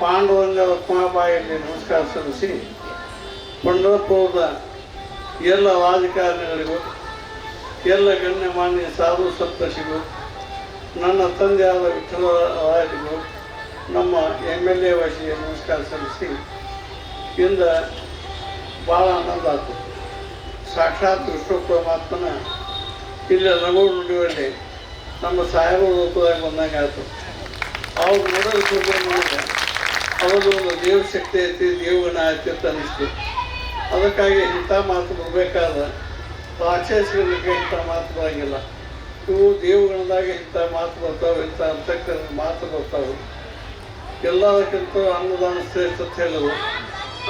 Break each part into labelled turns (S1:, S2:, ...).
S1: ಪಾಂಡುರಂಗ ರತ್ನಾಬಾಯಿಯಲ್ಲಿ ನಮಸ್ಕಾರ ಸಲ್ಲಿಸಿ ಪಂಡರಪುರದ ಎಲ್ಲ ರಾಜಕಾರಣಿಗಳಿಗೂ ಎಲ್ಲ ಗಣ್ಯಮಾನ್ಯ ಸಾಧು ಸಂತಸಿಗೂ ನನ್ನ ತಂದೆಯಾದ ವಿಠಲರಾಯರಿಗೂ ನಮ್ಮ ಎಂ ಎಲ್ ಎ ವಾಸಿಗೆ ನಮಸ್ಕಾರ ಸಲ್ಲಿಸಿ ಇಂದ ಭಾಳ ಆನಂದ ಆಯ್ತು ಸಾಕ್ಷಾತ್ ವಿಷ್ಣು ಪರಮಾತ್ಮನ ಇಲ್ಲಿ ನುಡಿಯಲ್ಲಿ ನಮ್ಮ ಸಾಹೇಬರು ರೂಪದಾಗ ಬಂದಂಗೆ ಆಯಿತು ಅವ್ರು ನೋಡೋದು ಅವ್ರದ್ದು ಒಂದು ದೇವ ಶಕ್ತಿ ಐತಿ, ದೇವಗಣ ಐತಿ ಅಂತ ಅನಿಸ್ತು ಅದಕ್ಕಾಗಿ ಇಂಥ ಮಾತು ಬರಬೇಕಾದ್ರೆ ರಾಕ್ಷಸಗಳಿಗೆ ಇಂಥ ಮಾತು ಬರೋಂಗಿಲ್ಲ. ಇವು ದೇವಗಣದಾಗ ಇಂಥ ಮಾತು ಬರ್ತಾವೆ, ಇಂಥ ಅಂತಕ್ಕ ಮಾತು ಬರ್ತಾವೆ. ಎಲ್ಲದಕ್ಕಿಂತ ಅನ್ನದಾನ ಶ್ರೇಷ್ಠ ಅಂತ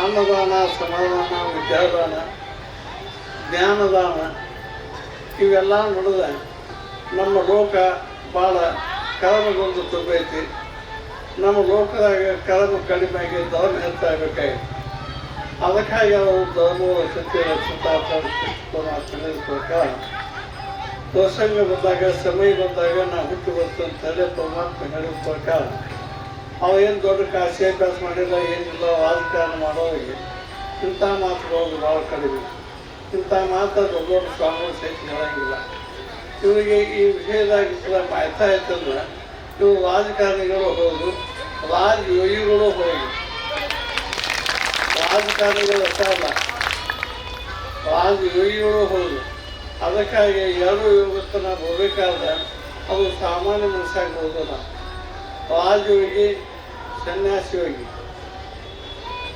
S1: ಅನ್ನದಾನ, ಸಮಾಧಾನ, ವಿದ್ಯಾದಾನ, ಜ್ಞಾನದಾನ, ಇವೆಲ್ಲ ನೋಡಿದ್ರೆ ನಮ್ಮ ಲೋಕ ಭಾಳ ಕರಮಗೊಂದು ತುಂಬೈತಿ. ನಮ್ಮ ಲೋಕದಾಗ ಕರ್ಮ ಕಡಿಮೆ ಆಗಿ ಧರ್ಮ ಹೆಚ್ಚಾಗಬೇಕಾಗಿತ್ತು ಅದಕ್ಕಾಗಿ ಅವರು ಧರ್ಮದ ಸತ್ಯ ರಕ್ಷಿತ ಪ್ರಕಾರ ಪ್ರಸಂಗ ಬಂದಾಗ, ಸಮಯ ಬಂದಾಗ ನಾ ಹುಟ್ಟು ಹೇಳಿ ಪರಮಾತ್ಮ ಹೇಳಿದ ಪ್ರಕಾರ ಅವೇನು ದೊಡ್ಡ ಕಾಶಿ ಅಭ್ಯಾಸ ಮಾಡಿಲ್ಲ, ಏನಿಲ್ಲ ರಾಜಕಾರಣ ಮಾಡೋರಿಗೆ ಇಂಥ ಮಾತುಗಳು ಭಾಳ ಕಡಿಮೆ. ಇಂಥ ಮಾತು ದೊಡ್ಡ ದೊಡ್ಡ ಸ್ವಾಮಿಗಳು ಸಹಿತ ಹೇಳಂಗಿಲ್ಲ. ಇವರಿಗೆ ಈ ವಿಷಯದಾಗ ಮಾಹಿತಿ ಮಾಯ್ತಾ ಇವರು ರಾಜಕಾರಣಿಗಳು ಹೌದು, ರಾಜಯೋಗಿಗಳು ಹೌದು. ರಾಜಕಾರಣಿಗಳು ಅಷ್ಟೇ ಅಲ್ಲ, ರಾಜಯೋಗಿಗಳು ಹೌದು. ಅದಕ್ಕಾಗಿ ಎರಡು ಯೋಗಸ್ಥನ ಬರಬೇಕಾದ್ರೆ ಅದು ಸಾಮಾನ್ಯ ಮನುಷ್ಯಾಗ ಹೋಗೋಲ್ಲ ರಾಜಯೋಗಿ ಸನ್ಯಾಸಿ ಯೋಗಿ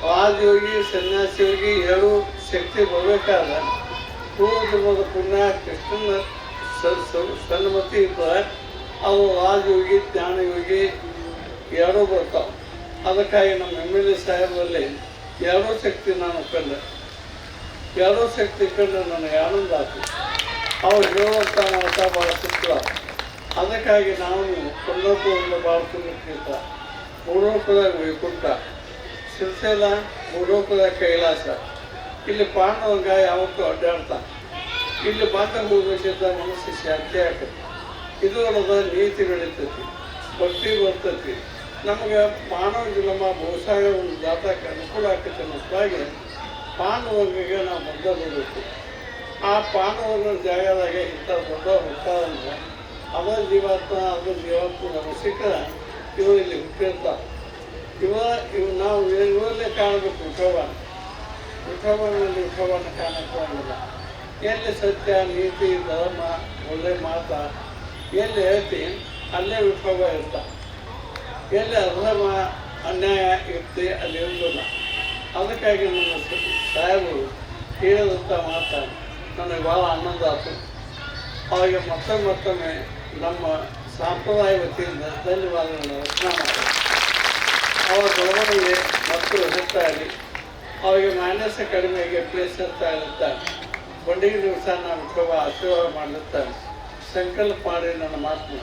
S1: ರಾಜಯೋಗಿ ಸನ್ಯಾಸಿ ಯೋಗಿ ಎರಡು ಶಕ್ತಿ ಬರಬೇಕಾದ್ರೆ ಪೂರ್ವಜನ್ಮದ ಪುಣ್ಯ ಕೃಷ್ಣನ ಸನ್ಮತಿ ಇದ್ದರೆ ಅವು ರಾಜಯೋಗಿ ಜ್ಞಾನಯೋಗಿ ಎರಡೂ ಬರ್ತಾವೆ. ಅದಕ್ಕಾಗಿ ನಮ್ಮ ಎಂ ಎಲ್ ಎ ಸಾಹೇಬರಲ್ಲಿ ಎರಡೂ ಶಕ್ತಿ ನಾನು ಕಂಡೆ. ಎರಡೂ ಶಕ್ತಿ ಕಂಡು ನನಗೆ ಆನಂದ ಆಯ್ತು ಅವ್ರು ಹೇಳುವಂಥ ಮಾತ ಭಾಳ ಸುತ್ತ ಅದಕ್ಕಾಗಿ ನಾವು ಕೊಂಡೋಪುರದಿಂದ ಭಾಳ ತುಂಬ ಮೂಡೋಪದಾಗ ವೈಕುಂಠ ಸಿರಿಸೇಲ ಮೂಡೋಪದ ಕೈಲಾಸ. ಇಲ್ಲಿ ಪಾಂಡವಂಗ ಯಾವತ್ತೂ ಅಡ್ಡಾಡ್ತಾನೆ ಇಲ್ಲಿ ಮಾತ ಹೋಗಬೇಕಿದ್ದ ಮನಸ್ಸು ಶಾಂತಿ ಆಕತಿ ಇದು ನೀತಿ ಬೆಳೀತೈತಿ ಭಕ್ತಿ ಬರ್ತೈತಿ. ನಮಗೆ ಮಾನವ ಜನ್ಮ ಬಹುಶಃ ಒಂದು ದಾತಕ್ಕೆ ಅನುಕೂಲ ಆಕೈತೆ ಅನ್ನೋದಾಗಿ ಪಾನವರ್ಗಿಗೆ ನಾವು ಮೊದಲು ಬರಬೇಕು ಆ ಪಾಂಡವನ ಜಾಗದಾಗ ಇಂಥ ದೊಡ್ಡ ಹುಟ್ಟಾದಂದ್ರೆ ಅದರ ಜೀವಾತ್ಮ ಅದರ ಜೀವಾತ್ಮ ನಮಗೆ ಸಿಕ್ಕರೆ ಇವರು ಇಲ್ಲಿ ಹುಟ್ಟಿರ್ತಾರೆ. ಇವ, ಇವ್ ನಾವು ಇವರಲ್ಲೇ ಕಾಣಬೇಕು ವಿಠೋಬಾನ ವಿಠೋಬಾನಲ್ಲಿ ಕಾಣಕ್ಕೆ ಕಾಣಕ್ಕಾಗಿಲ್ಲ ಎಲ್ಲಿ ಸತ್ಯ, ನೀತಿ, ಧರ್ಮ, ಒಳ್ಳೆ ಮಾತ ಎಲ್ಲಿ ಹೇಳ್ತೀನಿ ಅಲ್ಲೇ ವಿಪ್ಲವ ಇರ್ತ. ಎಲ್ಲಿ ಅಧರ್ಮ, ಅನ್ಯಾಯ ಇರ್ತಿ, ಅಲ್ಲಿ ಇರೋದಿಲ್ಲ ಅದಕ್ಕಾಗಿ ನನ್ನ ಸಾಹೇಬರು ಹೇಳಿದಂಥ ಮಾತ ನನಗೆ ಭಾಳ ಆನಂದ ಆಯ್ತು ಹಾಗೆ ಮತ್ತೊಮ್ಮೆ ಮತ್ತೊಮ್ಮೆ ನಮ್ಮ ಸಾಂಪ್ರದಾಯ ವತಿಯಿಂದ ಧನ್ಯವಾದಗಳನ್ನು ರಚನೆ ಮಾಡ್ತಾರೆ ಅವರ ಬೆಳವಣಿಗೆ ಮತ್ತು ಇರಲಿ ಅವರಿಗೆ ಮೈನಸ್ ಕಡಿಮೆಗೆ ಪ್ಲೇಸ್ ಇರ್ತಾ ಇರುತ್ತೆ ಬಂಡಿಗೆ ದಿವಸ ನಾನು ವಿಠೋಬ ಆಶೀರ್ವಾದ ಮಾಡಲಿರ್ತಾನೆ ಸಂಕಲ್ಪ ಮಾಡಿ ನನ್ನ ಮಾತು